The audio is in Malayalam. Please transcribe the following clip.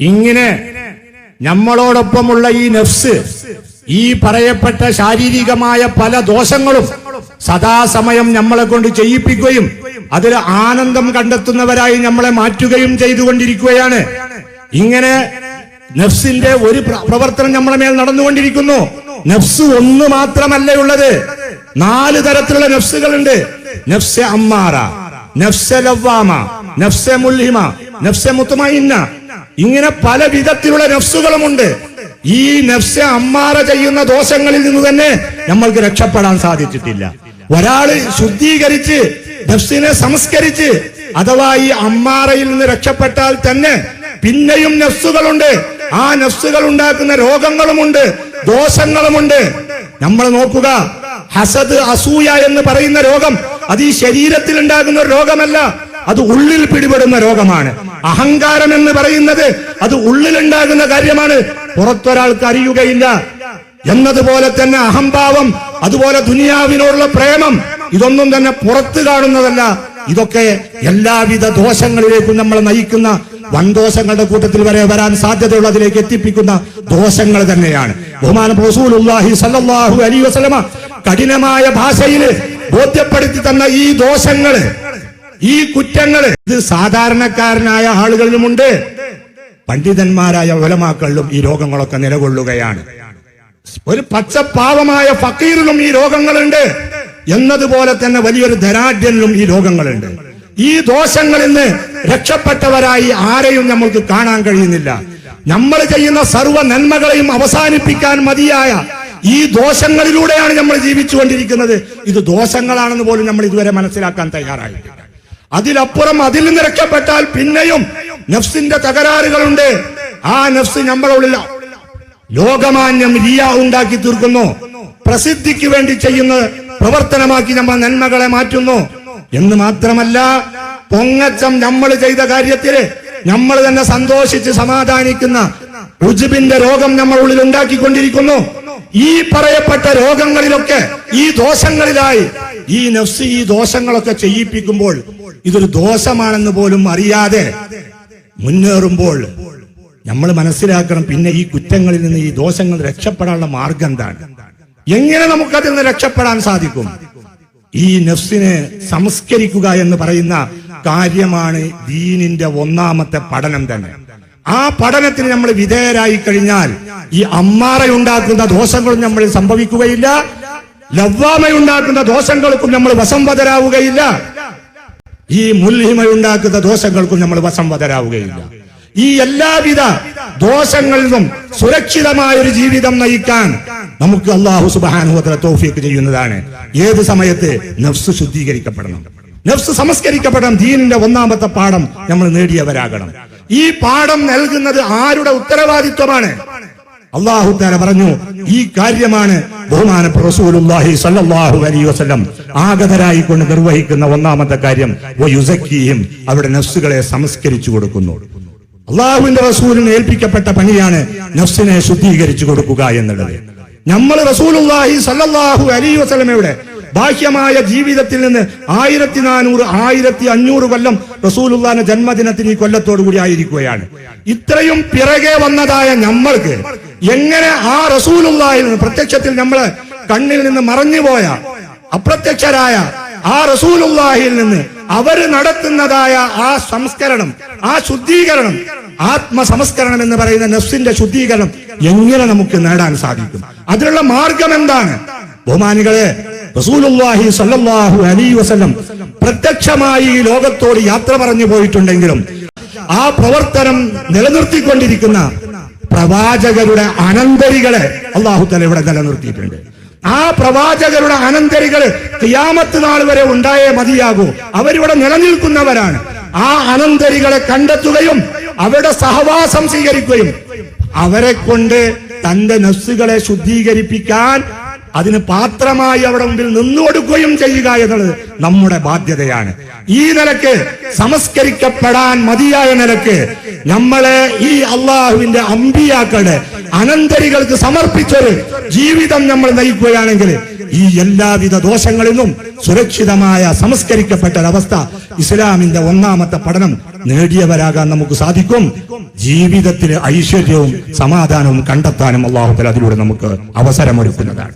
ഇങ്ങനെ നമ്മളോടൊപ്പമുള്ള ഈ നഫ്സ് ഈ പറയപ്പെട്ട ശാരീരികമായ പല ദോഷങ്ങളും സദാസമയം നമ്മളെ കൊണ്ട് ചെയ്യിപ്പിക്കുകയും അതിൽ ആനന്ദം കണ്ടെത്തുന്നവരായി നമ്മളെ മാറ്റുകയും ചെയ്തുകൊണ്ടിരിക്കുകയാണ്. ഇങ്ങനെ നഫ്സിന്റെ ഒരു പ്രവർത്തനം നമ്മളെ മേൽ നടന്നുകൊണ്ടിരിക്കുന്നു. നഫ്സ് ഒന്ന് മാത്രമല്ല ഉള്ളത്. നാല് തരത്തിലുള്ള നഫ്സുകളുണ്ട്. നഫ്സെ അമ്മാറ നഫ്സെ ലവ്വാമ നഫ്സെ മുൽഹിമ നഫ്സെ മുത്തുമയിന്ന ഇങ്ങനെ പല വിധത്തിലുള്ള നഫ്സുകളുമുണ്ട്. ഈ നഫ്സെ അമ്മാറ ചെയ്യുന്ന ദോഷങ്ങളിൽ നിന്ന് തന്നെ നമ്മൾക്ക് രക്ഷപ്പെടാൻ സാധിച്ചിട്ടില്ല. ഒരാൾ ശുദ്ധീകരിച്ച് നഫ്സിനെ സംസ്കരിച്ച് അഥവാ ഈ അമ്മാറയിൽ നിന്ന് രക്ഷപ്പെട്ടാൽ തന്നെ പിന്നെയും നഫ്സുകളുണ്ട്. ആ നഫ്സുകൾ ഉണ്ടാക്കുന്ന രോഗങ്ങളുമുണ്ട് ദോഷങ്ങളുമുണ്ട്. നമ്മൾ നോക്കുക ഹസദ് അസൂയ എന്ന് പറയുന്ന രോഗം അത് ഈ ശരീരത്തിൽ ഉണ്ടാകുന്ന ഒരു രോഗമല്ല. അത് ഉള്ളിൽ പിടിപെടുന്ന രോഗമാണ്. അഹങ്കാരം എന്ന് പറയുന്നത് അത് ഉള്ളിലുണ്ടാകുന്ന കാര്യമാണ്. പുറത്തൊരാൾക്ക് അറിയുകയില്ല. എന്നതുപോലെ തന്നെ അഹംഭാവം അതുപോലെ ദുനിയാവിനോടുള്ള പ്രേമം ഇതൊന്നും തന്നെ പുറത്ത് കാണുന്നതല്ല. ഇതൊക്കെ എല്ലാവിധ ദോഷങ്ങളിലേക്കും നമ്മളെ നയിക്കുന്ന വൻദോഷങ്ങളുടെ കൂട്ടത്തിൽ വരെ വരാൻ സാധ്യതയുള്ളതിലേക്ക് എത്തിപ്പിക്കുന്ന ദോഷങ്ങൾ തന്നെയാണ്. ബഹുമാനം കഠിനമായ ഭാഷയിൽ ബോധ്യപ്പെടുത്തി തന്ന ഈ ദോഷങ്ങൾ ഈ കുറ്റങ്ങൾ ഇത് സാധാരണക്കാരനായ ആളുകളിലുമുണ്ട്. പണ്ഡിതന്മാരായ ഒലമാക്കളിലും ഈ രോഗങ്ങളൊക്കെ നിലകൊള്ളുകയാണ്. ഒരു പച്ചപ്പാവമായ ഫക്കീറിലും ഈ രോഗങ്ങളുണ്ട്. എന്നതുപോലെ തന്നെ വലിയൊരു ധനാഢ്യനിലും ഈ രോഗങ്ങളുണ്ട്. ഈ ദോഷങ്ങളിൽ നിന്ന് രക്ഷപ്പെട്ടവരായി ആരെയും നമ്മൾക്ക് കാണാൻ കഴിയുന്നില്ല. നമ്മൾ ചെയ്യുന്ന സർവ നന്മകളെയും അവസാനിപ്പിക്കാൻ മതിയായ ഈ ദോഷങ്ങളിലൂടെയാണ് നമ്മൾ ജീവിച്ചുകൊണ്ടിരിക്കുന്നത്. ഇത് ദോഷങ്ങളാണെന്ന് പോലും നമ്മൾ ഇതുവരെ മനസ്സിലാക്കാൻ തയ്യാറായിട്ടില്ല. അതിലപ്പുറം അതിൽ നിന്ന് രക്ഷപ്പെട്ടാൽ പിന്നെയും നഫ്സിന്റെ തകരാറുകളുണ്ട്. ആ നഫ്സ് നമ്മളുള്ള ലോകമാന്യം റിയ ഉണ്ടാക്കി തീർക്കുന്നു. പ്രസിദ്ധിക്ക് വേണ്ടി ചെയ്യുന്ന പ്രവർത്തനമാക്കി നമ്മൾ നന്മകളെ മാറ്റുന്നു. എന്ന് മാത്രമല്ല പൊങ്ങച്ചം നമ്മൾ ചെയ്ത കാര്യത്തിൽ നമ്മൾ തന്നെ സന്തോഷിച്ച് സമാധാനിക്കുന്ന ഋജുബിന്റെ രോഗം നമ്മൾ ഉള്ളിൽ ഉണ്ടാക്കിക്കൊണ്ടിരിക്കുന്നു. ഈ പറയപ്പെട്ട രോഗങ്ങളിലൊക്കെ ഈ ദോഷങ്ങളിലായി ഈ നഫ്സ് ഈ ദോഷങ്ങളൊക്കെ ചെയ്യിപ്പിക്കുമ്പോൾ ഇതൊരു ദോഷമാണെന്ന് പോലും അറിയാതെ മുന്നേറുമ്പോൾ നമ്മൾ മനസ്സിലാക്കണം പിന്നെ ഈ കുറ്റങ്ങളിൽ നിന്ന് ഈ ദോഷങ്ങൾ രക്ഷപ്പെടാനുള്ള മാർഗം എന്താണ്? എങ്ങനെ നമുക്കതിൽ നിന്ന് രക്ഷപ്പെടാൻ സാധിക്കും? ഈ നഫ്സിനെ സംസ്കരിക്കുക എന്ന് പറയുന്ന കാര്യമാണ് ദീനിന്റെ ഒന്നാമത്തെ പഠനം തന്നെ. ആ പഠനത്തിന് നമ്മൾ വിധേയരായി കഴിഞ്ഞാൽ ഈ അമ്മാറയുണ്ടാക്കുന്ന ദോഷങ്ങളും നമ്മൾ സംഭവിക്കുകയില്ല. ലവ്വാമയുണ്ടാക്കുന്ന ദോഷങ്ങൾക്കും നമ്മൾ വസംവതരാവുകയില്ല. ഈ മുല്ലിമയുണ്ടാക്കുന്ന ദോഷങ്ങൾക്കും നമ്മൾ വസംവതരാവുകയില്ല. ഈ എല്ലാവിധ ദോഷങ്ങളിൽ നിന്നും സുരക്ഷിതമായ ഒരു ജീവിതം നയിക്കാൻ നമുക്ക് അള്ളാഹു സുബാനുഹത്ര തോഫിയൊക്കെ ചെയ്യുന്നതാണ്. ഏത് സമയത്ത് നഫ്സ് ശുദ്ധീകരിക്കപ്പെടണം. നഫ്സ് സംസ്കരിക്കപ്പെടണം. ദീനിന്റെ ഒന്നാമത്തെ പാഠം നമ്മൾ നേടിയവരാകണം. ഈ പാഠം നൽകുന്നത് ആരുടെ ഉത്തരവാദിത്വമാണ്? അള്ളാഹു താല പറഞ്ഞു ഈ കാര്യമാണ് ബഹുമാനപ്പെട്ട അലൈഹി വസല്ലം ആഗതരായി കൊണ്ട് നിർവഹിക്കുന്ന ഒന്നാമത്തെ കാര്യം വയുസക്കിയും അവരുടെ നഫ്സുകളെ സംസ്കരിച്ചു കൊടുക്കുന്നു. അള്ളാഹുവിന്റെ റസൂലിന് ഏൽപ്പിക്കപ്പെട്ട പണിയാണ് നഫ്സിനെ ശുദ്ധീകരിച്ചു കൊടുക്കുക എന്നുള്ളത്. നമ്മൾ റസൂലുള്ളാഹി സല്ലല്ലാഹു അലൈഹി വസല്ലമയുടെ ബാഹ്യമായ ജീവിതത്തിൽ നിന്ന് ആയിരത്തി നാനൂറ് ആയിരത്തി അഞ്ഞൂറ് കൊല്ലം റസൂലുല്ലാന്റെ ജന്മദിനത്തിന് ഈ കൊല്ലത്തോടു കൂടി ആയിരിക്കുകയാണ്. ഇത്രയും പിറകെ വന്നതായ നമ്മൾക്ക് എങ്ങനെ ആ റസൂലുള്ളാഹിൽ പ്രത്യക്ഷത്തിൽ നമ്മൾ കണ്ണിൽ നിന്ന് മറഞ്ഞു മറഞ്ഞുപോയ അപ്രത്യക്ഷരായ ആ റസൂലുള്ളാഹിൽ നിന്ന് അവർ നടത്തുന്നതായ ആ സംസ്കരണം ആ ശുദ്ധീകരണം ആത്മസംസ്കരണം എന്ന് പറയുന്ന നഫ്സിന്റെ ശുദ്ധീകരണം എങ്ങനെ നമുക്ക് നേടാൻ സാധിക്കും? അതിനുള്ള മാർഗം എന്താണ്? ബഹുമാനികളെ റസൂലുള്ളാഹി സല്ലല്ലാഹു അലൈഹി വസല്ലം പ്രത്യക്ഷമായി ഈ ലോകത്തോട് യാത്ര പറഞ്ഞു പോയിട്ടുണ്ടെങ്കിലും ആ പ്രവർത്തനം നിലനിർത്തിക്കൊണ്ടിരിക്കുന്ന പ്രവാചകരുടെ അനന്തരികളെ അള്ളാഹു തല ഇവിടെ നിലനിർത്തിയിട്ടുണ്ട്. ആ പ്രവാചകരുടെ അനന്തരികൾ കിയാമത്ത് നാൾ വരെ ഉണ്ടായേ മതിയാകൂ. അവരിവിടെ നിലനിൽക്കുന്നവരാണ്. ആ അനന്തരികളെ കണ്ടെത്തുകയും അവരുടെ സഹവാസം സ്വീകരിക്കുകയും അവരെ കൊണ്ട് തന്റെ നസ്സുകളെ ശുദ്ധീകരിപ്പിക്കാൻ അതിന് പാത്രമായി അവിടെ മുമ്പിൽ നിന്നു കൊടുക്കുകയും ചെയ്യുക എന്നുള്ളത് നമ്മുടെ ബാധ്യതയാണ്. ഈ നിലയ്ക്ക് സംസ്കരിക്കപ്പെടാൻ മതിയായ നിലയ്ക്ക് നമ്മളെ ഈ അള്ളാഹുവിന്റെ അമ്പിയാക്കളുടെ അനന്തരികൾക്ക് സമർപ്പിച്ചൊരു ജീവിതം നമ്മൾ നയിക്കുകയാണെങ്കിൽ ഈ എല്ലാവിധ ദോഷങ്ങളിൽ നിന്നും സുരക്ഷിതമായ സംസ്കരിക്കപ്പെട്ട ഒരവസ്ഥ ഇസ്ലാമിന്റെ ഒന്നാമത്തെ പഠനം നേടിയവരാകാൻ നമുക്ക് സാധിക്കും. ജീവിതത്തിൽ ഐശ്വര്യവും സമാധാനവും കണ്ടെത്താനും അള്ളാഹുത്തല അതിലൂടെ നമുക്ക് അവസരമൊരുക്കുന്നതാണ്.